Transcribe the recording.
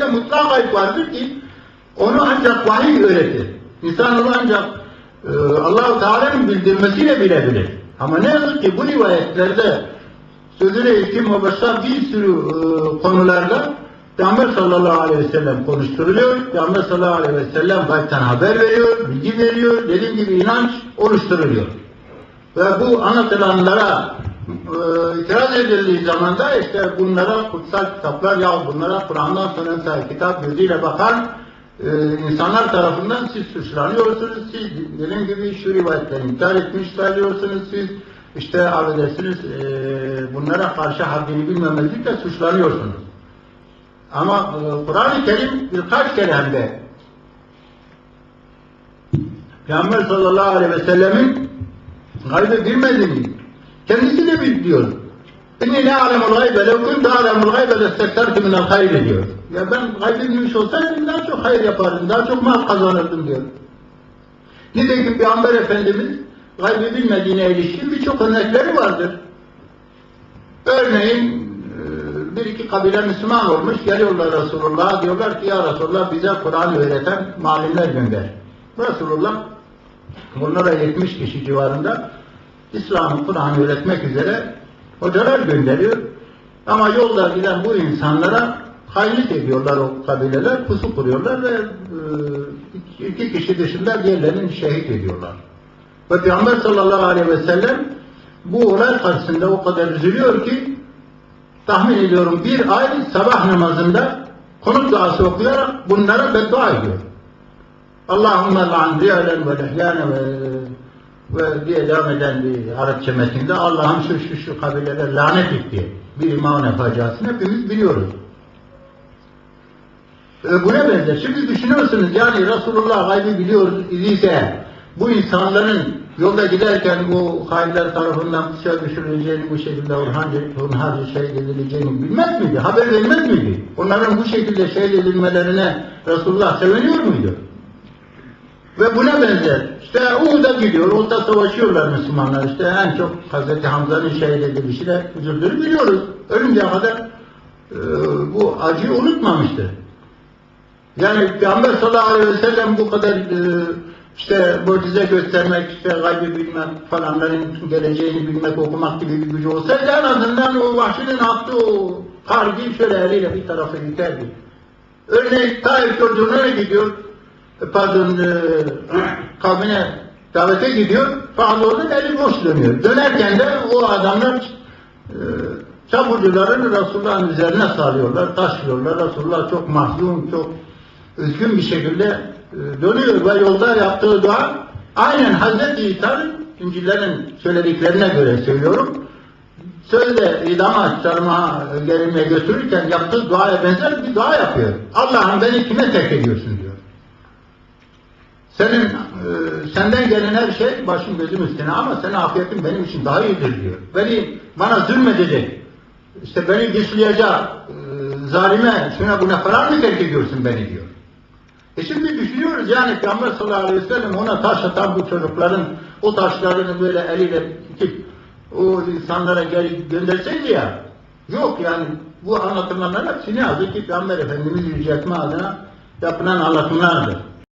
de mutlak gayb vardır ki onu ancak vahiy öğretir. İnsan onu ancak e, Allah-u Teala'nın bildirmesiyle bilebilir. Ama ne yazık ki bu rivayetlerde sözüne kim o başka bir sürü e, konularda Peygamber sallallahu aleyhi ve sellem konuşturuluyor. Peygamber sallallahu aleyhi ve sellem gaybten haber veriyor, bilgi veriyor. Dediğim gibi inanç oluşturuluyor. Ve bu anlatılanlara itiraz edildiği zaman da işte bunlara kutsal kitaplar ya bunlara Kur'an'dan sonra kitap gözüyle bakan e, insanlar tarafından siz suçlanıyorsunuz. Siz dediğim gibi şu rivayetleri inkar etmiş sayıyorsunuz. Siz işte affedersiniz e, bunlara karşı haddini bilmemezlikle suçlanıyorsunuz. Ama e, Kur'an-ı Kerim birkaç kere hem de Peygamber sallallahu aleyhi ve sellemin gaybı bilmediğini kendisi de biliyor. İnni la alemul gaybe lev kuntu alemul gaybe lestektartu minel hayri diyor. Ya ben gaybı bilmiş olsaydım daha çok hayır yapardım, daha çok mal kazanırdım diyor. Nitekim Peygamber Efendimiz gaybı bilmediğine ilişkin birçok örnekleri vardır. Örneğin e, bir iki kabile Müslüman olmuş, geliyorlar Resulullah'a diyorlar ki ya Resulullah bize Kur'an öğreten malimler gönder. Resulullah bunlara 70 kişi civarında İslam'ı Kur'an'ı öğretmek üzere hocalar gönderiyor. Ama yolda giden bu insanlara hainlik ediyorlar o kabileler, pusu kuruyorlar ve e, iki kişi dışında diğerlerini şehit ediyorlar. Ve Peygamber sallallahu aleyhi ve sellem bu olay karşısında o kadar üzülüyor ki tahmin ediyorum bir ay sabah namazında konut duası okuyarak bunlara beddua ediyor. Allahümme la'an riyalen ve lehyane ve ve diye devam eden bir Arapça metinde Allah'ım şu şu şu kabileler lanet et diye bir iman yapacağını hepimiz biliyoruz. E, bu ne benzer? Şimdi düşünüyorsunuz yani Resulullah gaybı biliyor idiyse bu insanların yolda giderken bu hainler tarafından kuşa düşürüleceğini, bu şekilde Orhanca şehit edileceğini bilmez miydi? Haber vermez miydi? Onların bu şekilde şehit edilmelerine Resulullah seviniyor muydu? Ve buna benzer. İşte Uhud'a gidiyor, Uhud'da savaşıyorlar Müslümanlar. İşte en çok Hz. Hamza'nın şehit edilişiyle üzüldüğünü biliyoruz. Ölünceye kadar e, bu acıyı unutmamıştı. Yani Peygamber sallallahu aleyhi ve sellem bu kadar e, işte mucize göstermek, işte gaybı bilmek falanların geleceğini bilmek, okumak gibi bir gücü olsaydı en azından o vahşinin attığı o kargıyı şöyle eliyle bir tarafa iterdi. Örneğin Taif çocuğuna gidiyor, pardon, e, kavmine davete gidiyor, fakat oradan eli boş dönüyor. Dönerken de o adamlar e, çamurcuların Resulullah'ın üzerine sarıyorlar, taşlıyorlar. Resulullah çok mahzun, çok üzgün bir şekilde e, dönüyor ve yolda yaptığı dua aynen Hazreti İsa'nın İncil'lerin söylediklerine göre söylüyorum. Sözde idama, çarmıha gerilmeye götürürken yaptığı duaya benzer bir dua yapıyor. Allah'ım beni kime terk ediyorsun diyor. Senin e, senden gelen her şey başım gözüm üstüne ama senin afiyetin benim için daha iyidir diyor. Beni bana zulmedecek, işte beni dışlayacak, e, zalime, şuna buna falan mı terk ediyorsun beni diyor. E şimdi düşünüyoruz yani Peygamber sallallahu aleyhi ve sellem ona taş atan bu çocukların o taşlarını böyle eliyle itip o insanlara geri gönderseydi ya yok yani bu anlatılanlar hepsi ne yazık ki Peygamber Efendimiz yüceltme adına yapılan anlatımlardır.